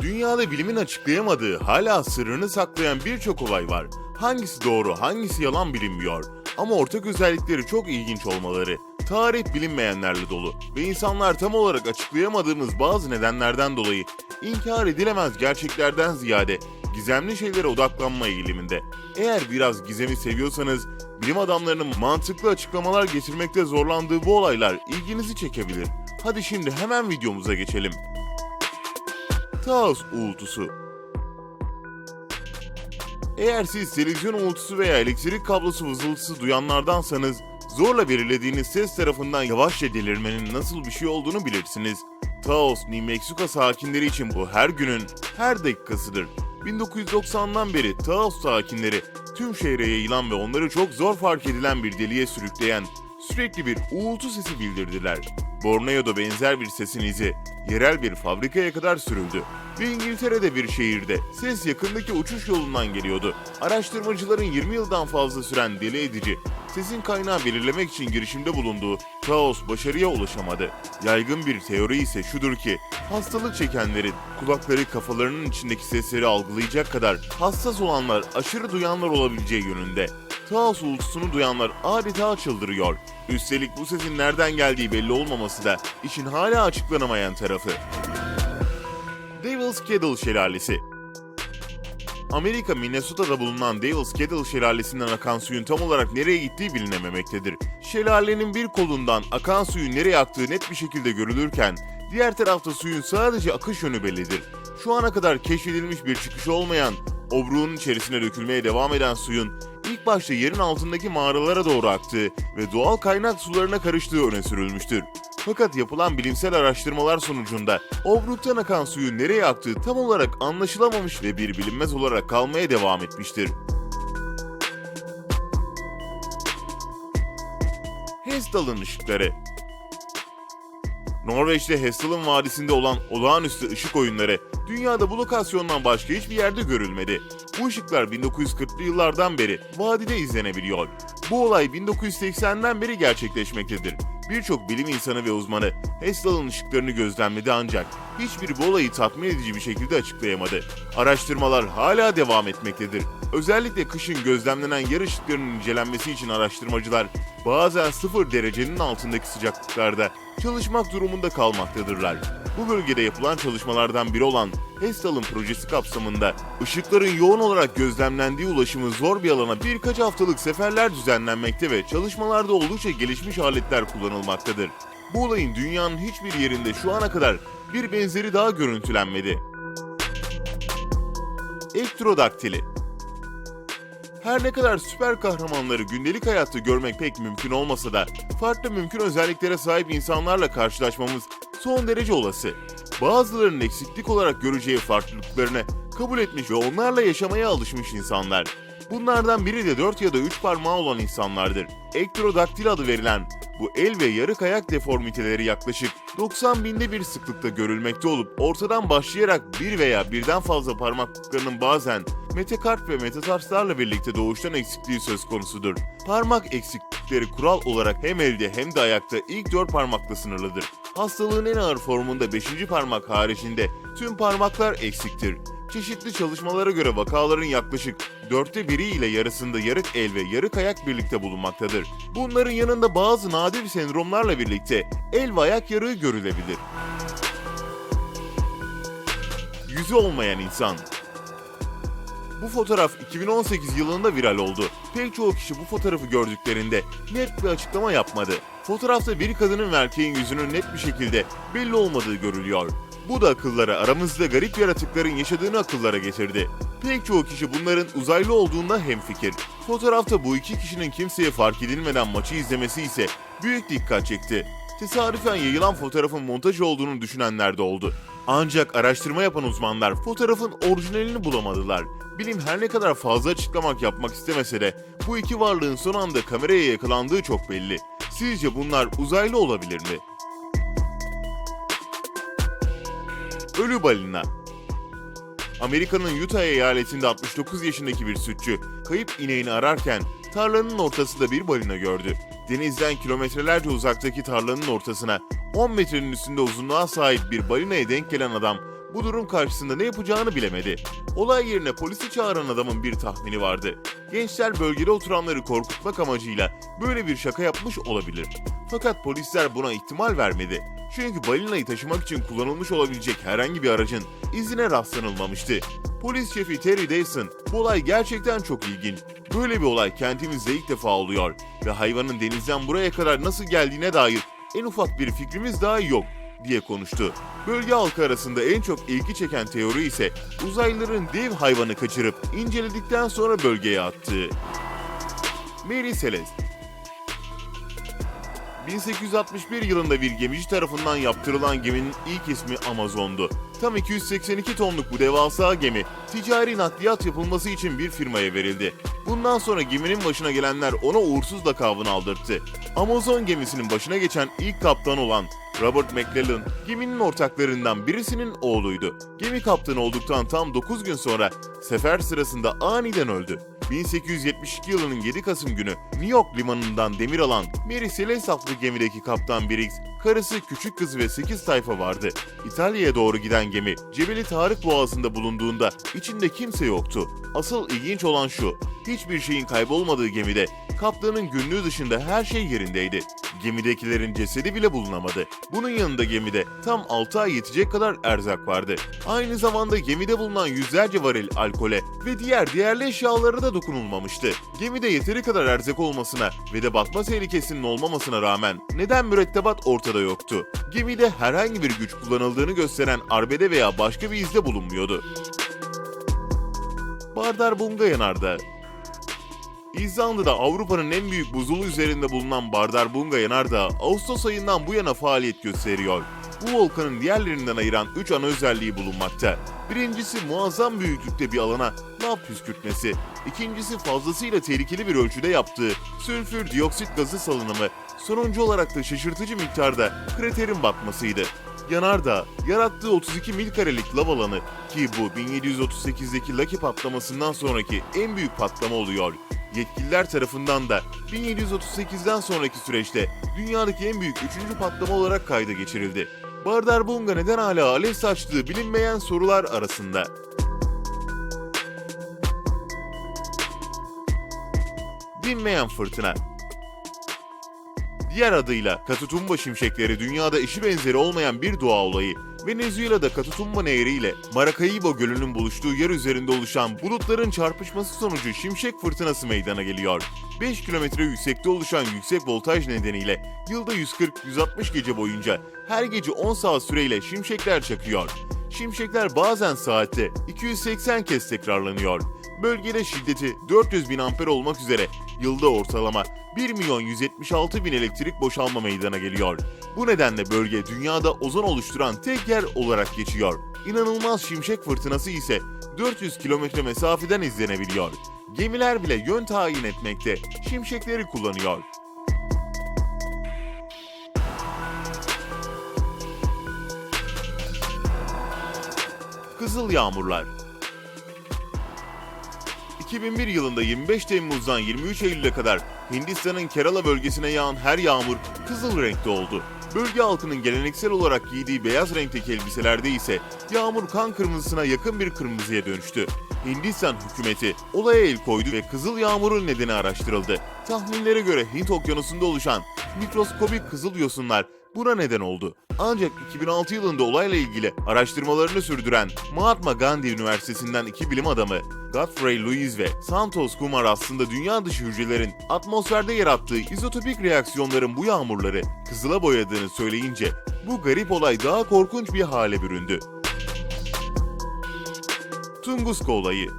Dünyada bilimin açıklayamadığı, hala sırrını saklayan birçok olay var. Hangisi doğru, hangisi yalan bilinmiyor. Ama ortak özellikleri çok ilginç olmaları. Tarih bilinmeyenlerle dolu ve insanlar tam olarak açıklayamadığımız bazı nedenlerden dolayı inkar edilemez gerçeklerden ziyade gizemli şeylere odaklanma eğiliminde. Eğer biraz gizemi seviyorsanız bilim adamlarının mantıklı açıklamalar getirmekte zorlandığı bu olaylar ilginizi çekebilir. Hadi şimdi hemen videomuza geçelim. Taos uğultusu. Eğer siz televizyon uğultusu veya elektrik kablosu vızıltısı duyanlardansanız, zorla belirlediğiniz ses tarafından yavaşça delirmenin nasıl bir şey olduğunu bilirsiniz. Taos, New Mexico sakinleri için bu her günün, her dakikasıdır. 1990'dan beri Taos sakinleri tüm şehre yayılan ve onları çok zor fark edilen bir deliğe sürükleyen sürekli bir uğultu sesi bildirdiler. Borneo'da benzer bir sesin izi yerel bir fabrikaya kadar sürüldü ve İngiltere'de bir şehirde ses yakındaki uçuş yolundan geliyordu. Araştırmacıların 20 yıldan fazla süren deli edici sesin kaynağı belirlemek için girişimde bulunduğu Taos başarıya ulaşamadı. Yaygın bir teori ise şudur ki hastalık çekenlerin kulakları kafalarının içindeki sesleri algılayacak kadar hassas olanlar aşırı duyanlar olabileceği yönünde. Taos uğultusunu duyanlar adeta çıldırıyor. Üstelik bu sesin nereden geldiği belli olmaması da işin hala açıklanamayan tarafı. Devil's Kettle Şelalesi Amerika Minnesota'da bulunan Devil's Kettle şelalesinden akan suyun tam olarak nereye gittiği bilinememektedir. Şelalenin bir kolundan akan suyun nereye aktığı net bir şekilde görülürken, diğer tarafta suyun sadece akış yönü bellidir. Şu ana kadar keşfedilmiş bir çıkışı olmayan, obruğun içerisine dökülmeye devam eden suyun ilk başta yerin altındaki mağaralara doğru aktığı ve doğal kaynak sularına karıştığı öne sürülmüştür. Fakat yapılan bilimsel araştırmalar sonucunda obruktan akan suyun nereye aktığı tam olarak anlaşılamamış ve bir bilinmez olarak kalmaya devam etmiştir. Hestal'ın ışıkları Norveç'te Hestal'ın vadisinde olan olağanüstü ışık oyunları dünyada bu lokasyondan başka hiçbir yerde görülmedi. Bu ışıklar 1940'lı yıllardan beri vadide izlenebiliyor. Bu olay 1980'den beri gerçekleşmektedir. Birçok bilim insanı ve uzmanı Hestal'ın ışıklarını gözlemledi ancak hiçbiri bu olayı tatmin edici bir şekilde açıklayamadı. Araştırmalar hala devam etmektedir. Özellikle kışın gözlemlenen yer ışıklarının incelenmesi için araştırmacılar bazen 0 derecenin altındaki sıcaklıklarda çalışmak durumunda kalmaktadırlar. Bu bölgede yapılan çalışmalardan biri olan Hestal'ın projesi kapsamında ışıkların yoğun olarak gözlemlendiği ulaşımı zor bir alana birkaç haftalık seferler düzenlenmekte ve çalışmalarda oldukça gelişmiş aletler kullanılmaktadır. Bu olayın dünyanın hiçbir yerinde şu ana kadar bir benzeri daha görüntülenmedi. Ektrodaktili her ne kadar süper kahramanları gündelik hayatta görmek pek mümkün olmasa da farklı mümkün özelliklere sahip insanlarla karşılaşmamız son derece olası. Bazılarının eksiklik olarak göreceği farklılıklarını kabul etmiş ve onlarla yaşamaya alışmış insanlar. Bunlardan biri de 4 ya da 3 parmağı olan insanlardır. Ekrodaktil adı verilen bu el ve yarık ayak deformiteleri yaklaşık 90 binde bir sıklıkta görülmekte olup ortadan başlayarak bir veya birden fazla parmaklıklarının bazen metakarp ve metatarslarla birlikte doğuştan eksikliği söz konusudur. Parmak eksiklikleri kural olarak hem elde hem de ayakta ilk 4 parmakla sınırlıdır. Hastalığın en ağır formunda 5. parmak haricinde tüm parmaklar eksiktir. Çeşitli çalışmalara göre vakaların yaklaşık dörtte biri ile yarısında yarık el ve yarık ayak birlikte bulunmaktadır. Bunların yanında bazı nadir sendromlarla birlikte el ve ayak yarığı görülebilir. Yüzü olmayan insan bu fotoğraf 2018 yılında viral oldu. Pek çoğu kişi bu fotoğrafı gördüklerinde net bir açıklama yapmadı. Fotoğrafta bir kadının ve erkeğin yüzünün net bir şekilde belli olmadığı görülüyor. Bu da akıllara aramızda garip yaratıkların yaşadığını akıllara getirdi. Pek çoğu kişi bunların uzaylı olduğunda hemfikir. Fotoğrafta bu iki kişinin kimseye fark edilmeden maçı izlemesi ise büyük dikkat çekti. Tesadüfen yayılan fotoğrafın montaj olduğunu düşünenler de oldu. Ancak araştırma yapan uzmanlar fotoğrafın orijinalini bulamadılar. Bilim her ne kadar fazla açıklamak yapmak istemese de bu iki varlığın son anda kameraya yakalandığı çok belli. Sizce bunlar uzaylı olabilir mi? Ölü balina Amerika'nın Utah eyaletinde 69 yaşındaki bir sütçü kayıp ineğini ararken tarlanın ortasında bir balina gördü. denizden kilometrelerce uzaktaki tarlanın ortasına 10 metrenin üstünde uzunluğa sahip bir balinaya denk gelen adam bu durum karşısında ne yapacağını bilemedi. Olay yerine polisi çağıran adamın bir tahmini vardı. Gençler bölgede oturanları korkutmak amacıyla böyle bir şaka yapmış olabilir. Fakat polisler buna ihtimal vermedi. Çünkü balinayı taşımak için kullanılmış olabilecek herhangi bir aracın izine rastlanılmamıştı. Polis şefi Terry Dawson, bu olay gerçekten çok ilginç. Böyle bir olay kentimizde ilk defa oluyor ve hayvanın denizden buraya kadar nasıl geldiğine dair en ufak bir fikrimiz daha yok diye konuştu. Bölge halkı arasında en çok ilgi çeken teori ise uzaylıların dev hayvanı kaçırıp inceledikten sonra bölgeye attığı. Mary Celeste 1861 yılında bir gemici tarafından yaptırılan geminin ilk ismi Amazon'du. Tam 282 tonluk bu devasa gemi ticari nakliyat yapılması için bir firmaya verildi. Bundan sonra geminin başına gelenler ona uğursuz lakabını aldırttı. Amazon gemisinin başına geçen ilk kaptan olan Robert McClellan geminin ortaklarından birisinin oğluydu. Gemi kaptanı olduktan tam 9 gün sonra sefer sırasında aniden öldü. 1872 yılının 7 Kasım günü New York limanından demir alan Mary Celeste adlı gemideki kaptan Briggs, karısı, küçük kızı ve 8 tayfa vardı. İtalya'ya doğru giden gemi Cebeli Tarık Boğazı'nda bulunduğunda içinde kimse yoktu. Asıl ilginç olan şu, hiçbir şeyin kaybolmadığı gemide kaptanın günlüğü dışında her şey yerindeydi. Gemidekilerin cesedi bile bulunamadı. Bunun yanında gemide tam 6 ay yetecek kadar erzak vardı. Aynı zamanda gemide bulunan yüzlerce varil alkole ve diğer değerli eşyalara da dokunulmamıştı. Gemide yeteri kadar erzak olmasına ve de batma tehlikesinin olmamasına rağmen neden mürettebat ortada yoktu? Gemide herhangi bir güç kullanıldığını gösteren arbede veya başka bir izle bulunmuyordu. Bardar Bunga Yanardağı İzlanda'da Avrupa'nın en büyük buzulu üzerinde bulunan Bardarbunga Yanardağı Ağustos ayından bu yana faaliyet gösteriyor. Bu volkanın diğerlerinden ayıran 3 ana özelliği bulunmakta. Birincisi muazzam büyüklükte bir alana lav püskürtmesi. İkincisi fazlasıyla tehlikeli bir ölçüde yaptığı sülfür dioksit gazı salınımı. Sonuncu olarak da şaşırtıcı miktarda kraterin batmasıydı. Yanardağ, yarattığı 32 mil karelik lav alanı ki bu 1738'deki Lucky patlamasından sonraki en büyük patlama oluyor. Yetkililer tarafından da 1738'den sonraki süreçte dünyadaki en büyük üçüncü patlama olarak kayda geçirildi. Bardarbunga neden hala alev saçtığı bilinmeyen sorular arasında. Dinmeyen fırtına Diğer adıyla Katutumba şimşekleri dünyada eşi benzeri olmayan bir doğa olayı. Venezuela'da Katutumba Nehri ile Maracaibo Gölü'nün buluştuğu yer üzerinde oluşan bulutların çarpışması sonucu şimşek fırtınası meydana geliyor. 5 kilometre yüksekte oluşan yüksek voltaj nedeniyle yılda 140-160 gece boyunca her gece 10 saat süreyle şimşekler çakıyor. Şimşekler bazen saatte 280 kez tekrarlanıyor. Bölgede şiddeti 400 bin amper olmak üzere yılda ortalama 1 milyon 176 bin elektrik boşalma meydana geliyor. Bu nedenle bölge dünyada ozon oluşturan tek yer olarak geçiyor. İnanılmaz şimşek fırtınası ise 400 kilometre mesafeden izlenebiliyor. Gemiler bile yön tayin etmekte, şimşekleri kullanıyor. Kızıl Yağmurlar 2001 yılında 25 Temmuz'dan 23 Eylül'e kadar Hindistan'ın Kerala bölgesine yağan her yağmur kızıl renkte oldu. Bölge halkının geleneksel olarak giydiği beyaz renkteki elbiselerde ise yağmur kan kırmızısına yakın bir kırmızıya dönüştü. Hindistan hükümeti olaya el koydu ve kızıl yağmurun nedeni araştırıldı. Tahminlere göre Hint okyanusunda oluşan mikroskobik kızıl yosunlar buna neden oldu. Ancak 2006 yılında olayla ilgili araştırmalarını sürdüren Mahatma Gandhi Üniversitesi'nden iki bilim adamı Godfrey Louis ve Santos Kumar aslında dünya dışı hücrelerin atmosferde yarattığı izotopik reaksiyonların bu yağmurları kızıla boyadığını söyleyince bu garip olay daha korkunç bir hale büründü. Tunguska olayı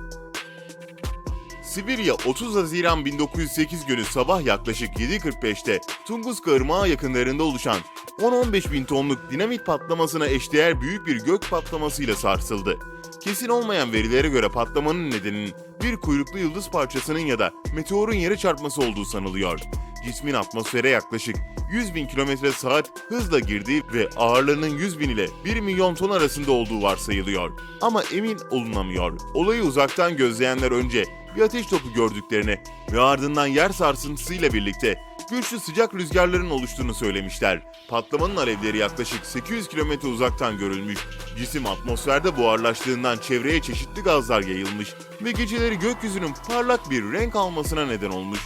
Sibirya 30 Haziran 1908 günü sabah yaklaşık 7.45'te Tunguska Irmağı yakınlarında oluşan 10-15 bin tonluk dinamit patlamasına eşdeğer büyük bir gök patlamasıyla sarsıldı. Kesin olmayan verilere göre patlamanın nedeninin bir kuyruklu yıldız parçasının ya da meteorun yere çarpması olduğu sanılıyor. Cismin atmosfere yaklaşık 100 bin kilometre saat hızla girdiği ve ağırlığının 100 bin ile 1 milyon ton arasında olduğu varsayılıyor. Ama emin olunamıyor. Olayı uzaktan gözleyenler önce bir ateş topu gördüklerini ve ardından yer sarsıntısıyla birlikte güçlü sıcak rüzgarların oluştuğunu söylemişler. Patlamanın alevleri yaklaşık 800 kilometre uzaktan görülmüş. Cisim atmosferde buharlaştığından çevreye çeşitli gazlar yayılmış ve geceleri gökyüzünün parlak bir renk almasına neden olmuş.